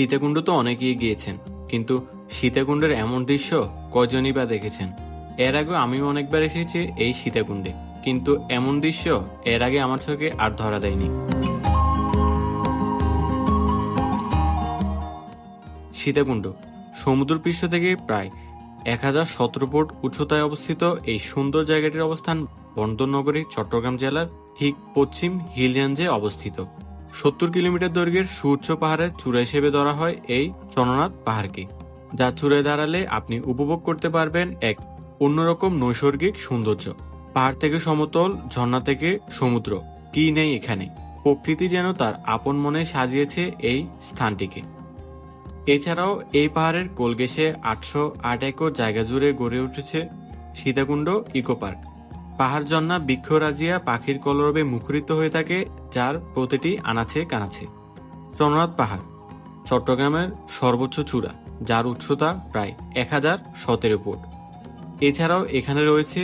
সীতাকুণ্ড তো অনেকেই গিয়েছেন, কিন্তু সীতাকুণ্ডের এমন দৃশ্য কজনই বা দেখেছেন? এর আগে আমিও অনেকবার এসেছি এই সীতাকুণ্ডে, কিন্তু এমন দৃশ্য এর আগে আমার চোখে আর ধরা দেয়নি। সীতাকুণ্ড, সমুদ্রপৃষ্ঠ থেকে প্রায় এক হাজার সতেরো ফুট উচ্চতায় অবস্থিত এই সুন্দর জায়গাটির অবস্থান বন্দরনগরী চট্টগ্রাম জেলার ঠিক পশ্চিম হিল রেঞ্জে অবস্থিত। সত্তর কিলোমিটার দৈর্ঘ্যের সুউচ্চ পাহাড়ের চূড়া হিসেবে ধরা হয় এই চন্দ্রনাথ পাহাড়কে, যা চূড়ায় দাঁড়ালে আপনি উপভোগ করতে পারবেন এক অন্যরকম নৈসর্গিক সৌন্দর্য। পাহাড় থেকে সমতল, ঝর্ণা থেকে সমুদ্র, কি নেই এখানে। প্রকৃতি যেন তার আপন মনে সাজিয়েছে এই স্থানটিকে। এছাড়াও এই পাহাড়ের কোলগেসে আটশো আট একর জায়গা জুড়ে গড়ে উঠেছে সীতাকুণ্ড ইকো পার্ক। পাহাড় জন্না বৃক্ষরাজিয়া পাখির কলরবে মুখরিত হয়ে থাকে, যার প্রতিটি আনাচে কানাচে। চন্দ্রনাথ পাহাড়, চট্টগ্রামের সর্বোচ্চ চূড়া, যার উচ্চতা প্রায় এক হাজার সতেরো ফুট এছাড়াও এখানে রয়েছে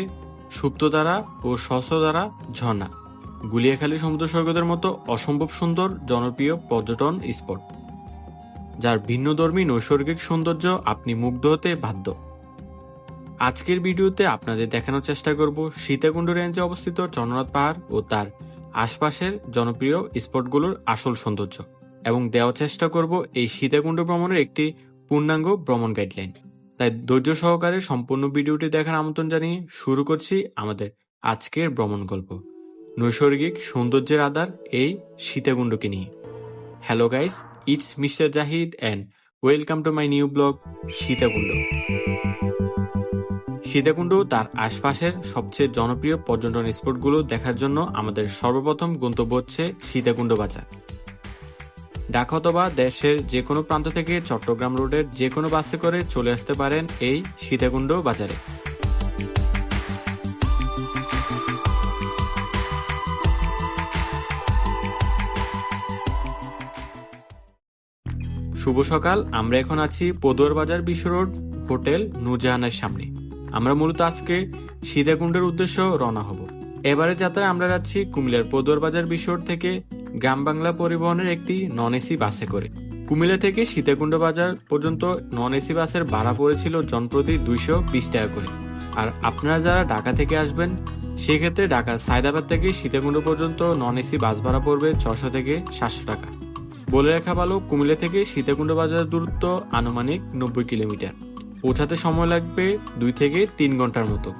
সুপ্তধারা ও শস্যধারা ঝর্ণা, গুলিয়াখালী সমুদ্র সৈকতের মতো অসম্ভব সুন্দর জনপ্রিয় পর্যটন স্পট, যার ভিন্নধর্মী নৈসর্গিক সৌন্দর্য আপনি মুগ্ধ হতে বাধ্য। আজকের ভিডিওতে আপনাদের দেখানোর চেষ্টা করব সীতাকুণ্ড রেঞ্জে অবস্থিত চন্দ্রনাথ পাহাড় ও তার আশপাশের জনপ্রিয় স্পটগুলোর আসল সৌন্দর্য, এবং দেওয়ার চেষ্টা করব এই সীতাকুণ্ড ভ্রমণের একটি পূর্ণাঙ্গ ভ্রমণ গাইডলাইন তাই ধৈর্য সহকারে সম্পূর্ণ ভিডিওটি দেখার আমন্ত্রণ জানিয়ে শুরু করছি আমাদের আজকের ভ্রমণ গল্প। নৈসর্গিক সৌন্দর্যের আধার এই সীতাকুণ্ডকে নিয়ে। Hello guys it's mister Zahid and welcome to my new blog Sitakunda. Sitakunda তার আশপাশের সবচেয়ে জনপ্রিয় পর্যটন স্পটগুলো দেখার জন্য আমাদের সর্বপ্রথম গন্তব্য হচ্ছে সীতাকুণ্ড বাজার। ঢাকা অথবা দেশের যে কোনো প্রান্ত থেকে চট্টগ্রাম রোডের যে কোনো বাসে করে চলে আসতে পারেন এই সীতাকুণ্ড বাজারে। শুভ সকাল, আমরা এখন আছি পদুয়ার বাজার বিশ্ব রোড, হোটেল নুজাহানের সামনে। আমরা মূলত আজকে সীতাকুণ্ডের উদ্দেশ্য রওনা হব। এবারে যাত্রায় আমরা যাচ্ছি কুমিল্লার পদুয়ার বাজার বিশ্ব রোড থেকে গ্রাম বাংলা পরিবহনের একটি নন এসি বাসে করে। কুমিল্লা থেকে সীতাকুণ্ড বাজার পর্যন্ত নন এসি বাসের ভাড়া পড়েছিল জনপ্রতি দুইশো বিশ টাকা করে। আর আপনারা যারা ঢাকা থেকে আসবেন, সেক্ষেত্রে ঢাকার সায়দাবাদ থেকে সীতাকুণ্ড পর্যন্ত নন এসি বাস ভাড়া পড়বে ছশো থেকে সাতশো টাকা। বলে রাখা ভালো, কুমিল্লা থেকে সীতাকুণ্ড বাজারের দূরত্ব আনুমানিক নব্বই কিলোমিটার। পৌঁছাতে সময় লাগবে দুই থেকে তিন ঘণ্টার মতো।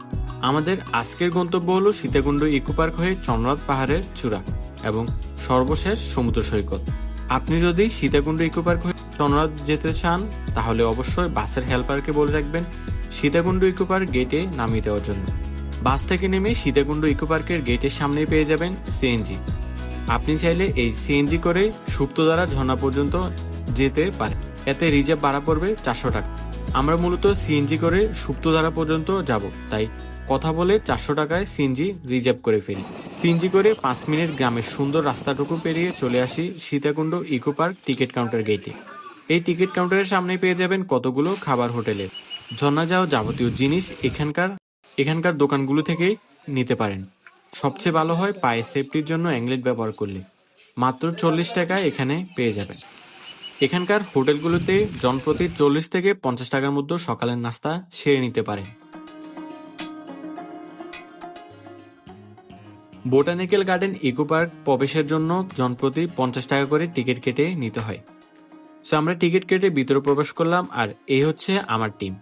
আমাদের আজকের গন্তব্য হলো সীতাকুণ্ড ইকো পার্ক হয়ে চন্দ্রনাথ পাহাড়ের চূড়া এবং সর্বশেষ সমুদ্র সৈকত। আপনি যদি সীতাকুণ্ড ইকো পার্ক হয়ে চন্দ্রনাথ যেতে চান, তাহলে অবশ্যই বাসের হেল্পারকে বলে রাখবেন সীতাকুণ্ড ইকো পার্ক গেটে নামিয়ে দেওয়ার জন্য। বাস থেকে নেমে সীতাকুণ্ড ইকো পার্কের গেটের সামনে পেয়ে যাবেন সিএনজি। আপনি চাইলে এই সিএনজি করে সুপ্তধারা ঝর্ণা পর্যন্ত যেতে পারেন। এতে রিজার্ভ ভাড়া পড়বে চারশো টাকা। আমরা মূলত সিএনজি করে সুপ্তধারা পর্যন্ত যাব, তাই কথা বলে চারশো টাকায় সিএনজি রিজার্ভ করে ফেলি। সিএনজি করে পাঁচ মিনিট গ্রামের সুন্দর রাস্তাটুকু পেরিয়ে চলে আসি Sitakunda eco park ticket counter গেটে এই টিকিট কাউন্টারের সামনে পেয়ে যাবেন কতগুলো খাবার হোটেলের ঝর্ণা যাওয়া যাবতীয় জিনিস এখানকার এখানকার দোকানগুলো থেকেই নিতে পারেন। সবচেয়ে ভালো হয় পায়ে সেফটির জন্য অ্যাংলেট ব্যবহার করলে। মাত্র চল্লিশ টাকায় এখানে পেয়ে যাবেন। এখানকার হোটেলগুলোতে জনপ্রতি চল্লিশ থেকে পঞ্চাশ টাকার মধ্যে সকালের নাস্তা সেরে নিতে পারেন বোটানিক্যাল গার্ডেন ইকো পার্ক প্রবেশের জন্য জনপ্রতি পঞ্চাশ টাকা করে টিকিট কেটে নিতে হয়। সো, আমরা টিকিট কেটে ভিতরে প্রবেশ করলাম আর এই হচ্ছে আমার টিম।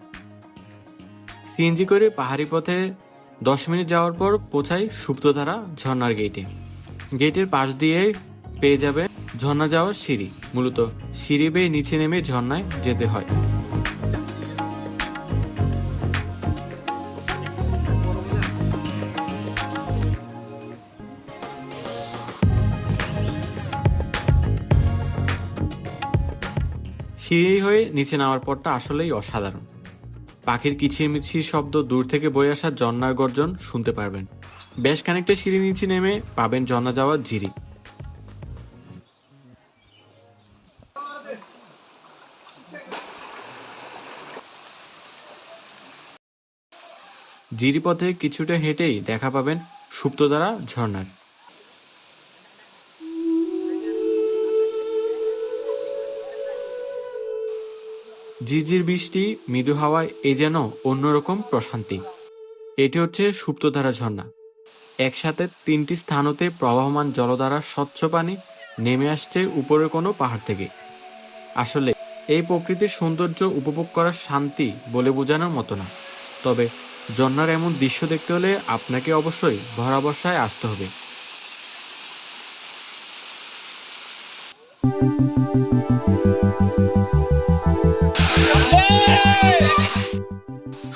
সিএনজি করে পাহাড়ি পথে দশ মিনিট যাওয়ার পর পৌঁছাই সুপ্তধারা ঝর্নার গেটে। গেটের পাশ দিয়ে পেয়ে যাবে ঝর্ণা যাওয়ার সিঁড়ি। মূলত সিঁড়ি বেয়ে নিচে নেমে ঝর্ণায় যেতে হয়। সিঁড়ি হয়ে নিচে নামার পরটা আসলেই অসাধারণ। পাখির কিচিরমিচির শব্দ দূর থেকে বয়ে আসা ঝর্ণার গর্জন শুনতে পারবেন। বেশ খানিকটা সিঁড়ি নিচে নেমে পাবেন ঝর্ণা যাওয়ার ঝিরি। জিরি পথে কিছুটা হেঁটেই দেখা পাবেন সুপ্তধারা ঝর্ণার। ঝিরঝির বৃষ্টি, মৃদু হাওয়ায় এ যেন অন্যরকম প্রশান্তি। এটি হচ্ছে সুপ্তধারা ঝর্ণা। একসাথে তিনটি স্থানতে প্রবাহমান জলধারা স্বচ্ছ পানি নেমে আসছে উপরের কোনো পাহাড় থেকে। আসলে, এই প্রকৃতির সৌন্দর্য উপভোগ করার শান্তি বলে বোঝানোর মতো না। তবে ঝর্ণার এমন দৃশ্য দেখতে হলে আপনাকে অবশ্যই ভরা বর্ষায় আসতে হবে।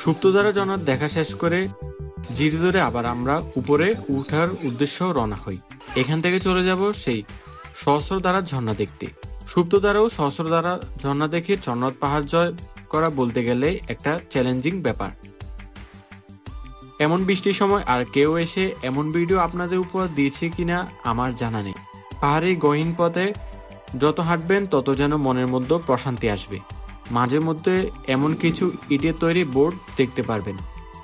সুপ্তধারা জনার দেখা শেষ করে জিরি ধরে আবার আমরা উপরে উঠার উদ্দেশ্য রওনা হই। এখান থেকে চলে যাব সেই সহস্রধারা ঝর্ণা দেখতে। সুপ্তধারা ও সহস্রধারা ঝর্ণা দেখে চন্নদ পাহাড় জয় করা বলতে গেলে একটা চ্যালেঞ্জিং ব্যাপার। এমন বৃষ্টির সময় আর কেউ এসে এমন ভিডিও আপনাদের উপর দিয়েছে কিনা আমার জানা নেই। পাহাড়ি গহীন পথে যত হাঁটবেন, তত যেন মনের মধ্যে প্রশান্তি আসবে। মাঝে মধ্যে এমন কিছু ইটের তৈরি বোর্ড দেখতে পারবেন,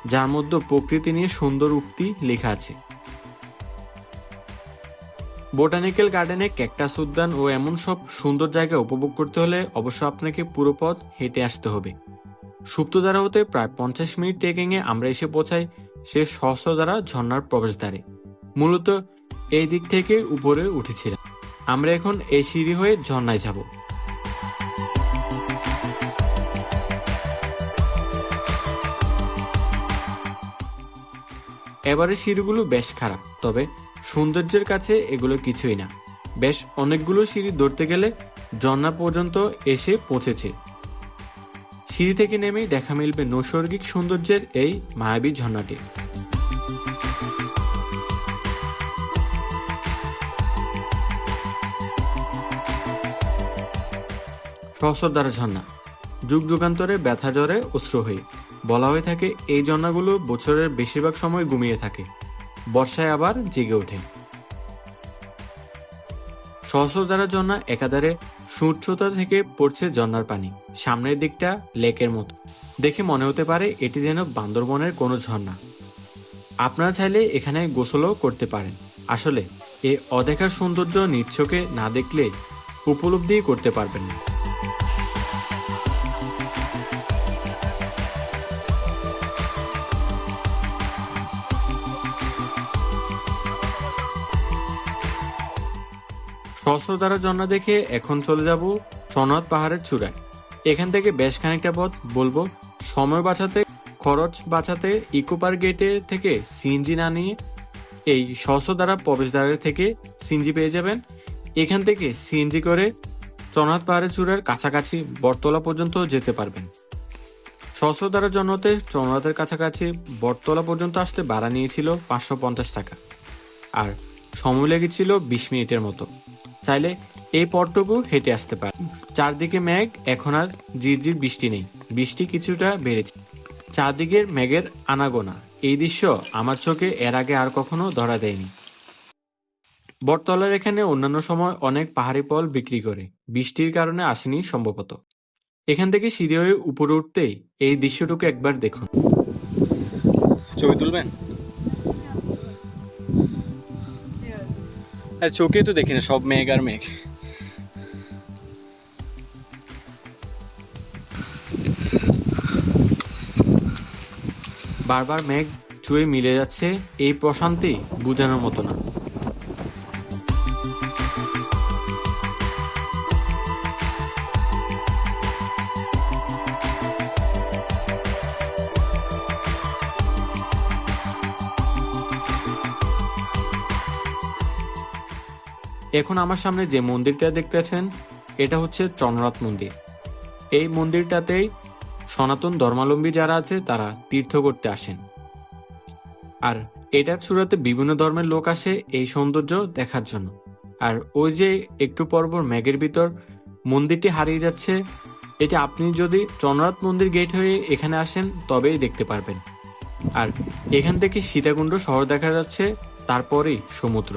যার মধ্যে প্রকৃতি নিয়ে সুন্দর উক্তি লেখা আছে। বোটানিক্যাল গার্ডেনে ক্যাকটাস উদ্যান ও এমন সব সুন্দর জায়গা উপভোগ করতে হলে অবশ্য আপনাকে পুরো পথ হেঁটে আসতে হবে। সুপ্তধারা হতে প্রায় পঞ্চাশ মিনিট ট্রেকিংয়ে আমরা এসে পৌঁছাই সে সহস্রধারা ঝর্ণার প্রবেশদ্বারে। মূলত এই দিক থেকে উপরে উঠেছিলাম। আমরা এখন এই সিঁড়ি হয়ে ঝর্ণায় যাব। এবারে সিঁড়িগুলো বেশ খারাপ, তবে সৌন্দর্যের কাছে এগুলো কিছুই না। বেশ অনেকগুলো সিঁড়ি ধরতে গেলে ঝর্ণা পর্যন্ত এসে পৌঁছেছে। সিঁড়ি থেকে নেমেই দেখা মিলবে নৈসর্গিক সৌন্দর্যের এই মায়াবী ঝর্ণাটি। সহস্রধারা ঝর্ণা। যুগ যুগান্তরে ব্যথা জ্বরে অশ্রু হয়ে বলা হয়ে থাকে, এই ঝর্ণাগুলো বছরের বেশিরভাগ সময় ঘুমিয়ে থাকে। বর্ষায় আবার জেগে ওঠে। সহস্রধারা ঝর্ণা একাধারে সূর্যতা থেকে পড়ছে ঝর্নার পানি, সামনের দিকটা লেকের মতো। দেখে মনে হতে পারে এটি যেন বান্দরবনের কোনো ঝর্ণা। আপনারা চাইলে এখানে গোসলও করতে পারেন। আসলে, এ অদেখার সৌন্দর্য নিচ্ছকে না দেখলে উপলব্ধি করতে পারবেন না। সহস্রধারা ঝর্ণা দেখে এখন চলে যাব সনদ পাহাড়ের চূড়ায়। এখান থেকে বেশ খানিকটা পথ বলব। সময় বাঁচাতে, খরচ বাঁচাতে ইকো পার্ক গেটে থেকে সিএনজি না নিয়ে এই সহস্রধারা প্রবেশদ্বারের থেকে সিএনজি পেয়ে যাবেন। এখান থেকে সিএনজি করে চনাথ পাহাড়ের চূড়ার কাছাকাছি বটতলা পর্যন্ত যেতে পারবেন। সহস্রধারা জন্যতে চনরাতের কাছাকাছি বটতলা পর্যন্ত আসতে ভাড়া নিয়েছিল পাঁচশো পঞ্চাশ টাকা। আর সময় লেগেছিল বিশ মিনিটের মতো। চাইলে এই পথটুকু হেঁটে আসতে পারে। চারদিকে মেঘ, এখন আর ঝিরঝির বৃষ্টি নেই। বৃষ্টি কিছুটা বেড়েছে। চারদিকের মেঘের আনাগোনা। এই দৃশ্য আমার চোখে এর আগে আর কখনো ধরা দেয়নি। বটতলার এখানে অন্যান্য সময় অনেক পাহাড়ি ফল বিক্রি করে। বৃষ্টির কারণে আসেনি সম্ভবত। এখান থেকে সিঁড়ি হয়ে উপরে উঠতেই এই দৃশ্যটুকু একবার দেখুন। ছবি তুলবেন? আর চোখে তো দেখি না, সব মেঘ আর মেঘ। বারবার মেঘ ছুঁয়ে মিলে যাচ্ছে এই প্রশান্তি বুঝানোর মতো না। এখন আমার সামনে যে মন্দিরটা দেখতে পাচ্ছেন এটা হচ্ছে চন্দ্রনাথ মন্দির। এই মন্দিরটাতেই সনাতন ধর্মাবলম্বী যারা আছে, তারা তীর্থ করতে আসেন। আর এটার চূড়াতে বিভিন্ন ধর্মের লোক আসে এই সৌন্দর্য দেখার জন্য। আর ওই যে একটু পরপর মেঘের ভিতর মন্দিরটি হারিয়ে যাচ্ছে, এটা আপনি যদি চন্দ্রনাথ মন্দির গেট হয়ে এখানে আসেন, তবেই দেখতে পারবেন। আর এখান থেকে সীতাকুণ্ড শহর দেখা যাচ্ছে, তারপরেই সমুদ্র।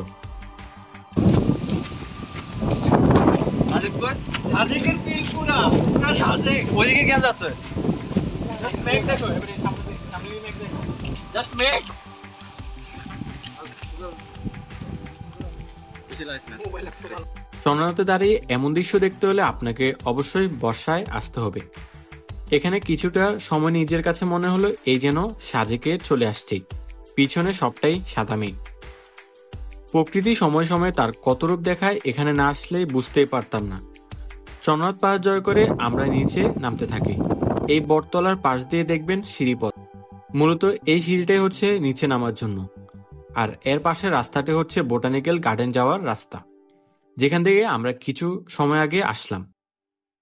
চন্দ্রনাথে দাঁড়িয়ে এমন দৃশ্য দেখতে হলে আপনাকে অবশ্যই বর্ষায় আসতে হবে। এখানে কিছুটা সময় নিজের কাছে মনে হলো এই যেন সাজেকে চলে আসছে। পিছনে সবটাই সাদা মেঘ প্রকৃতি সময় সময় তার কত রূপ দেখায় এখানে না আসলে বুঝতেই পারতাম না। চন্দ্রনাথ পাহাড় জয় করে আমরা নিচে নামতে থাকি। এই বটতলার পাশ দিয়ে দেখবেন সিঁড়িপথ। মূলত এই সিঁড়িটাই হচ্ছে নিচে নামার জন্য। আর এর পাশে রাস্তাটি হচ্ছে বোটানিক্যাল গার্ডেন যাওয়ার রাস্তা। যেখান থেকে আমরা কিছু সময় আগে আসলাম।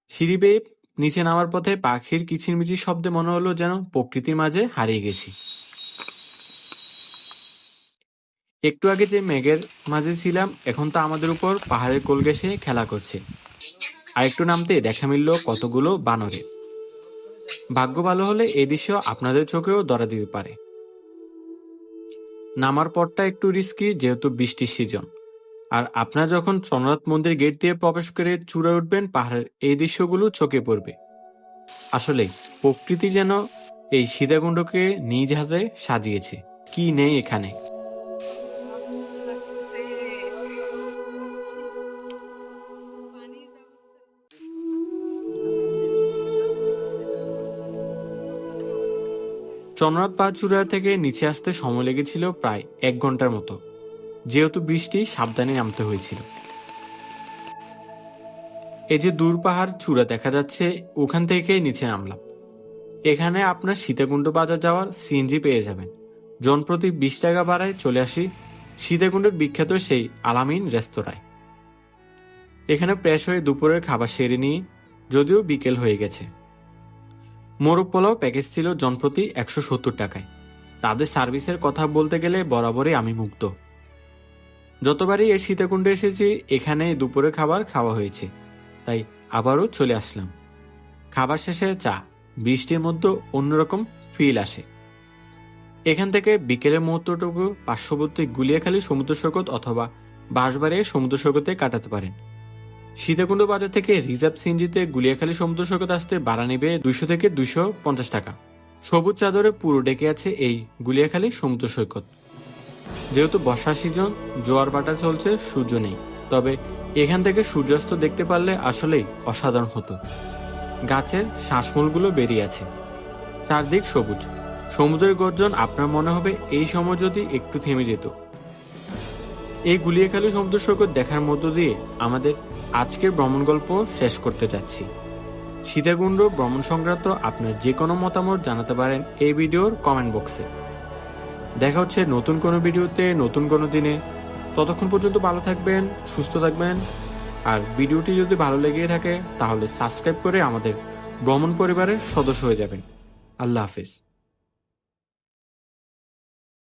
সিঁড়ি বেয়ে নিচে নামার পথে পাখির কিচিরমিচির শব্দে মনে হলো যেন প্রকৃতির মাঝে হারিয়ে গেছি। একটু আগে যে মেঘের মাঝে ছিলাম, এখন তো আমাদের উপর পাহাড়ের কোল ঘেঁষে খেলা করছে। আর একটু নামতে দেখা মিলল কতগুলো বানরের ভাগ্য ভালো হলে এই দৃশ্য আপনাদের চোখেও ধরা দিতে পারে। নামার পরটা একটু রিস্কি যেহেতু বৃষ্টির সিজন আর আপনারা যখন চন্দ্রনাথ মন্দির গেট দিয়ে প্রবেশ করে চূড়ে উঠবেন, পাহাড়ের এই দৃশ্যগুলো চোখে পড়বে। আসলে, প্রকৃতি যেন এই সীতাকুণ্ডকে নিজ হাজে সাজিয়েছে। কি নেই এখানে? চন্দ্রনাথ পাহাড় চূড়া থেকে নিচে আসতে সময় লেগেছিল প্রায় এক ঘণ্টার মতো। যেহেতু বৃষ্টি, সাবধানে নামতে হয়েছিল। এই যে দূর পাহাড় চূড়া দেখা যাচ্ছে, ওখান থেকেই নিচে নামলাম। এখানে আপনার সীতাকুণ্ড বাজার যাওয়ার সিএনজি পেয়ে যাবেন। জনপ্রতি বিশ টাকা বাড়ায় চলে আসি সীতাকুণ্ডের বিখ্যাত সেই আলামিন রেস্তোরাঁয়। এখানে প্রেস হয়ে দুপুরের খাবার সেরে নিয়ে যদিও বিকেল হয়ে গেছে। মোরগ পোলাও প্যাকেজ ছিল জনপ্রতি একশো সত্তর টাকায়। তাদের সার্ভিসের কথা বলতে গেলে বরাবরই আমি মুগ্ধ। যতবারই এই সীতাকুণ্ডে এসেছি এখানে দুপুরে খাবার খাওয়া হয়েছে। তাই আবারও চলে আসলাম। খাবার শেষে চা। বৃষ্টির মধ্যে অন্যরকম ফিল আসে। এখান থেকে বিকেলের মুহূর্তটুকু পার্শ্ববর্তী গুলিয়াখালী সমুদ্র সৈকত অথবা বাঁশবাড়িয়ে সমুদ্র সৈকতে কাটাতে পারেন। সীতাকুণ্ড বাজার থেকে রিজার্ভ সিনজিতে গুলিয়াখালী সমুদ্র সৈকত আসতে ভাড়া নেবে দুইশো থেকে দুইশো পঞ্চাশ টাকা। সবুজ চাদরে পুরো ডেকে আছে এই গুলিয়াখালী সমুদ্র সৈকত। যেহেতু বর্ষা সিজন, জোয়ার ভাটা চলছে, সূর্য নেই। তবে এখান থেকে সূর্যাস্ত দেখতে পারলে আসলেই অসাধারণ হতো। গাছের শ্বাসমূলগুলো বেরিয়ে আছে। চারদিক সবুজ। সমুদ্রের গর্জন আপনার মনে হবে এই সময় যদি একটু থেমে যেত। এই গুলিয়াখালী সমুদ্র সৈকত দেখার মধ্য দিয়ে আমাদের আজকের ভ্রমণ গল্প শেষ করতে যাচ্ছি। সীতাকুণ্ড ভ্রমণ সংক্রান্ত আপনার যে কোনো মতামত জানাতে পারেন এই ভিডিওর কমেন্ট বক্সে দেখা হচ্ছে নতুন কোনো ভিডিওতে, নতুন কোনো দিনে। ততক্ষণ পর্যন্ত ভালো থাকবেন, সুস্থ থাকবেন। আর ভিডিওটি যদি ভালো লেগে থাকে, তাহলে সাবস্ক্রাইব করে আমাদের ভ্রমণ পরিবারের সদস্য হয়ে যাবেন। আল্লাহ হাফিজ।